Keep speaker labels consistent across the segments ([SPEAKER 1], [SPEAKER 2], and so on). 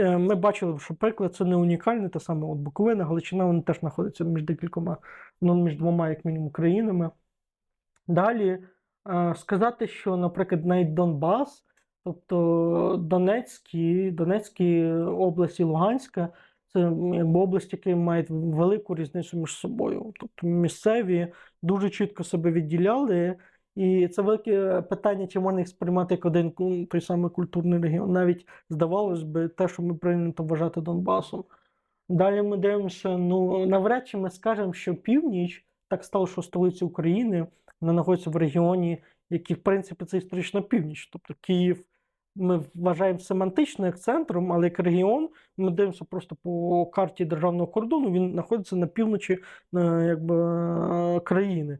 [SPEAKER 1] е, ми бачили, що приклад це не унікальний, те саме от Буковина, Галичина, вони теж знаходяться між декількома, ну, між двома, як мінімум, країнами. Далі е, сказати, що, наприклад, навіть Донбас, тобто Донецькі, Донецькі області, Луганська, це області, які мають велику різницю між собою. Тобто місцеві дуже чітко себе відділяли. І це велике питання, чи можна їх сприймати як один той самий культурний регіон. Навіть здавалось би, те, що ми прийнято вважати Донбасом. Далі ми дивимося, ну навряд чи ми скажемо, що північ так стало, що столиця України вона знаходиться в регіоні, який, в принципі, це історична північ. Тобто Київ ми вважаємо семантично як центром, але як регіон ми дивимося просто по карті державного кордону, він знаходиться на півночі е, якби, е, країни.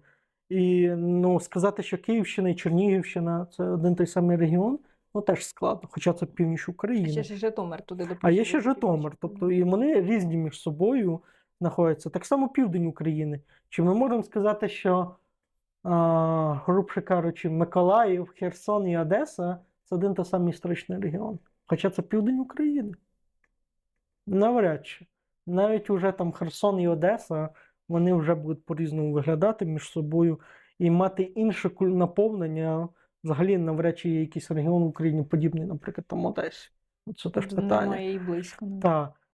[SPEAKER 1] І ну, сказати, що Київщина і Чернігівщина це один той самий регіон, ну теж складно, хоча це північ України.
[SPEAKER 2] Ще ж Житомир туди допустимо.
[SPEAKER 1] А є ще Житомир, тобто і вони різні між собою знаходяться. Так само південь України. Чи ми можемо сказати, що, а, грубше кажучи, Миколаїв, Херсон і Одеса це один та самий історичний регіон. Хоча це південь України. Навряд чи. Навіть уже там Херсон і Одеса, вони вже будуть по-різному виглядати між собою і мати інше наповнення. Взагалі, навряд чи є якийсь регіон в Україні подібний, наприклад, там Одесі. Це теж питання.
[SPEAKER 2] Немає і близько. ну.
[SPEAKER 1] Так.